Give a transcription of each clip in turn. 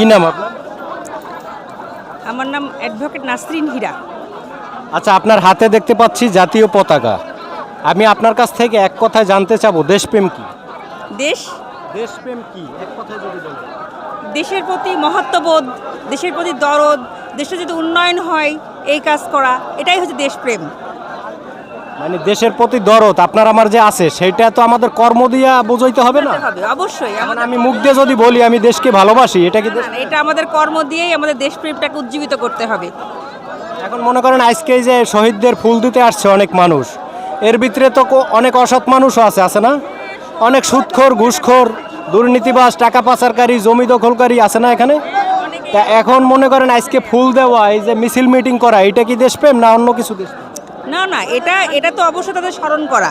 কি নাম আপনার? আমার নাম অ্যাডভোকেট নাসরিন হীরা। আচ্ছা আপনার হাতে দেখতে পাচ্ছি জাতীয় পতাকা। আমি আপনার কাছ থেকে এক কথায় জানতে চাবো দেশপ্রেম কি? দেশ? দেশপ্রেম কি? এক কথায় যদি বলেন। দেশের প্রতি মহত্ববোধ দেশের প্রতি দরদ দেশের যদি উন্নয়ন হয় এই কাজ করা এটাই হচ্ছে দেশপ্রেম। মানে দেশের প্রতি দরদ আপনার আমার যে আছে সেটা তো আমাদের কর্ম দিয়া বোঝাইতে হবে না। হবে অবশ্যই। আমাদের আমি মুখ দিয়ে যদি বলি আমি দেশকে ভালোবাসি এটা কি দেশ এটা আমাদের কর্ম দিয়েই আমাদের দেশপ্রেমটাকে উজ্জীবিত করতে হবে। এখন মনে করেন আজকে এই যে শহীদদের ফুল দিতে আসছে অনেক মানুষ এর ভিতরে তো কো- অনেক অসৎ মানুষও আছে আছে না? অনেক সুদখোর ঘুষখোর দুর্নীতিবাজ টাকা পাচারকারী জমি দখলকারী আছে না এখানে? তা এখন মনে করেন আজকে ফুল দেওয়া এই যে মিছিল মিটিং করা এটা কি দেশপ্রেম না অন্য কিছু দেশ না না এটা এটা তো অবশ্যই তাদের স্মরণ করা।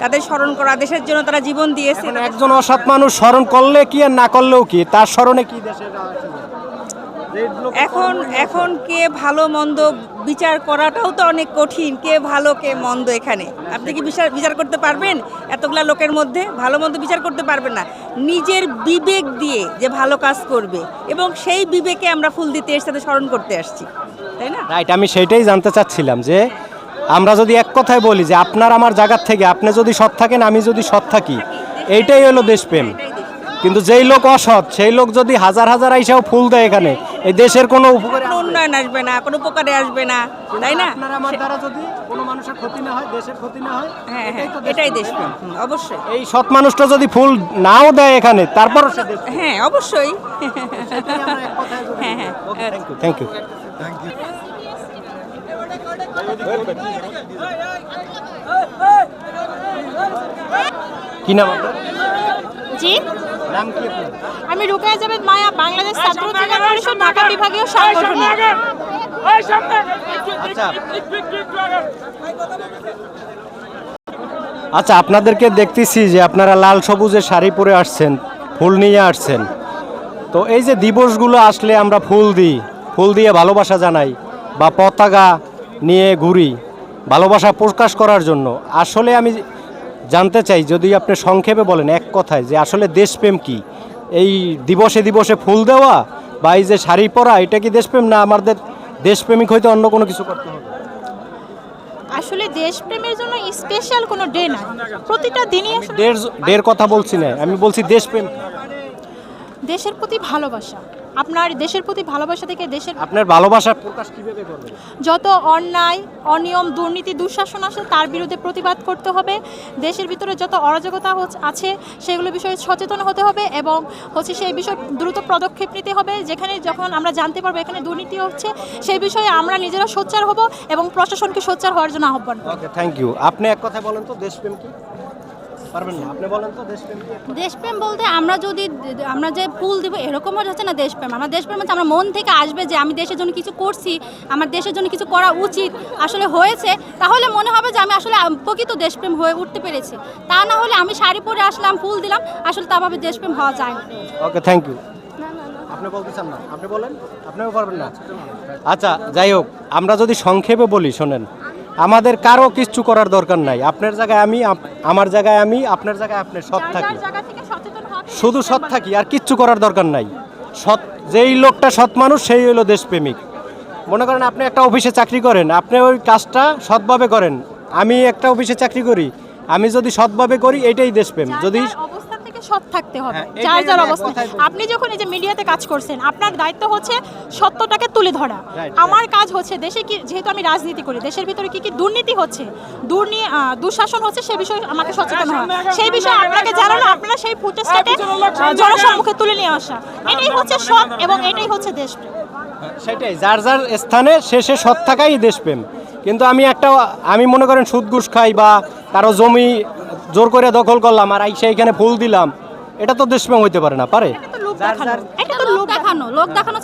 তাদের স্মরণ করা দেশের জন্য তারা জীবন দিয়েছে। একজন অসৎ মানুষ স্মরণ করলে কি আর না করলেও কি? তার স্মরণে কি দেশের এখন এখন কে ভালো মন্দ বিচার করাটাও তো অনেক কঠিন। কে ভালো কে মন্দ এখানে? আপনি কি বিচার বিচার করতে পারবেন এতগুলা লোকের মধ্যে? ভালো মন্দ বিচার করতে পারবেন না। নিজের বিবেক দিয়ে যে ভালো কাজ করবে এবং সেই বিবেকে আমরা ফুল দিতে এসে তাদের স্মরণ করতে আসছি। তাই না? রাইট আমি সেইটাই জানতে চাচ্ছিলাম যে আমরা যদি এক কথায় বলি যে আপনার আমার জায়গার থেকে আপনি যদি সৎ থাকেন আমি যদি সৎ থাকি এইটাই হলো দেশপ্রেম। কিন্তু যেই লোক অসৎ সেই লোক যদি হাজার হাজার আইসাও ফুল দেয় এখানে এই দেশের কোনো কোনো উন্নয়ন আসবে না কোনো উপকারে আসবে না তাই না? আপনার আমার দ্বারা যদি কোনো মানুষের ক্ষতি না হয় দেশের ক্ষতি না হয় হ্যাঁ হ্যাঁ এটাই দেশপ্রেম। অবশ্যই। এই সৎ মানুষটা যদি ফুল নাও দেয় এখানে তারপরও সে দেশ হ্যাঁ অবশ্যই। হ্যাঁ হ্যাঁ থ্যাংক ইউ কি নাম জি। নাম কি আমি রুকায়া জাবেদ মায়া বাংলাদেশ ছাত্র অধিকার পরিষদ ঢাকা বিভাগীয় সাংগঠনিক আচ্ছা। আচ্ছা আপনাদেরকে দেখতেছি যে আপনারা লাল সবুজের শাড়ি পরে আসছেন ফুল নিয়ে আসছেন। তো এই যে দিবসগুলো আসলে আমরা ফুল দিই ফুল দিয়ে ভালোবাসা জানাই বা পতাকা নিয়ে ঘুরি ভালোবাসা প্রকাশ করার জন্য। আসলে আমি জানতে চাই যদি আপনি সংক্ষেপে বলেন এক কথায় যে আসলে দেশপ্রেম কি? এই দিবসে দিবসে ফুল দেওয়া বা এই যে শাড়ি পরা এটা কি দেশপ্রেম না আমাদের দেশপ্রেমিক হইতে অন্য কোনো কিছু করতে হবে? আসলে দেশপ্রেমের জন্য স্পেশাল কোনো ডে না প্রতিটা দিনই আসলে ডের ডের কথা বলছি না আমি বলছি দেশপ্রেম দেশের প্রতি ভালোবাসা। আপনার দেশের প্রতি ভালোবাসা থেকে দেশের আপনার ভালোবাসা প্রকাশ কীভাবে করবেন? যত অন্যায় অনিয়ম দুর্নীতি দুঃশাসন আসে তার বিরুদ্ধে প্রতিবাদ করতে হবে। দেশের ভিতরে যত অরাজকতা আছে সেগুলো বিষয়ে সচেতন হতে হবে এবং হচ্ছে সেই বিষয়ে দ্রুত পদক্ষেপ নিতে হবে। যেখানে যখন আমরা জানতে পারব এখানে দুর্নীতি হচ্ছে সেই বিষয়ে আমরা নিজেরা সোচ্চার হব এবং প্রশাসনকে সোচ্চার হওয়ার জন্য আহ্বান থ্যাংক ইউ আপনি এক কথা বলেন তো দেশপ্রেম কি? পারবেন না। আপনি বলেন তো দেশপ্রেম দেশপ্রেম বলতে আমরা যদি আমরা যে ফুল দিব এরকম হচ্ছে না দেশপ্রেম। আমরা দেশপ্রেম হচ্ছে আমরা মন থেকে আসবে যে আমি দেশের জন্য কিছু করছি আমার দেশের জন্য কিছু করা উচিত আসলে হয়েছে। তাহলে মনে হবে যে আমি আসলে প্রকৃত দেশপ্রেম হয়ে উঠতে পেরেছি। তা না হলে আমি শাড়ি পরে আসলাম ফুল দিলাম আসলে তাভাবে দেশপ্রেম হওয়া যায় ওকে থ্যাংক ইউ আপনি না। আপনি বলেন আপনিও পারবেন না। আচ্ছা যাই হোক আমরা যদি সংক্ষেপে বলি শোনেন। আমাদের কারও কিচ্ছু করার দরকার নাই। আপনার জায়গায় আমি আমার জায়গায় আমি আপনার জায়গায় আপনি সৎ থাকি। শুধু সৎ থাকি আর কিচ্ছু করার দরকার নাই। সৎ যেই লোকটা সৎ মানুষ সেই হলো দেশপ্রেমিক। মনে করেন আপনি একটা অফিসে চাকরি করেন আপনি ওই কাজটা সৎভাবে করেন। আমি একটা অফিসে চাকরি করি আমি যদি সৎভাবে করি এটাই দেশপ্রেম। যদি সৎ থাকতে হবে। হ্যাঁ, যার যার বলছি। আপনি যখন এই যে মিডিয়াতে কাজ করছেন আপনার দায়িত্ব হচ্ছে সত্যটাকে তুলে ধরা। আমার কাজ হচ্ছে দেশে কি যেহেতু আমি রাজনীতি করি দেশের ভিতরে কি কি দুর্নীতি হচ্ছে দুর্নী আহ, দুঃশাসন হচ্ছে সে বিষয়ে আমাকে সচেতন হওয়া। সেই বিষয়ে আপনাকে জানানো আপনারা সেই ফুটেজটাকে জনসম্মুখে তুলে নিয়ে আসা। এটাই হচ্ছে সৎ এবং এটাই হচ্ছে দেশপ্রেম। সেটাই যার যার স্থানে শেষে সৎ থাকাই দেশপ্রেম। কিন্তু আমি একটা আমি মনে করেন সুদ ঘুষ খাই বা কারও জমি জোর করে দখল করলাম আর আইসা এখানে ফুল দিলাম। এটা তো দুষ্প হইতে পারে না, পারে? লোক দেখানো।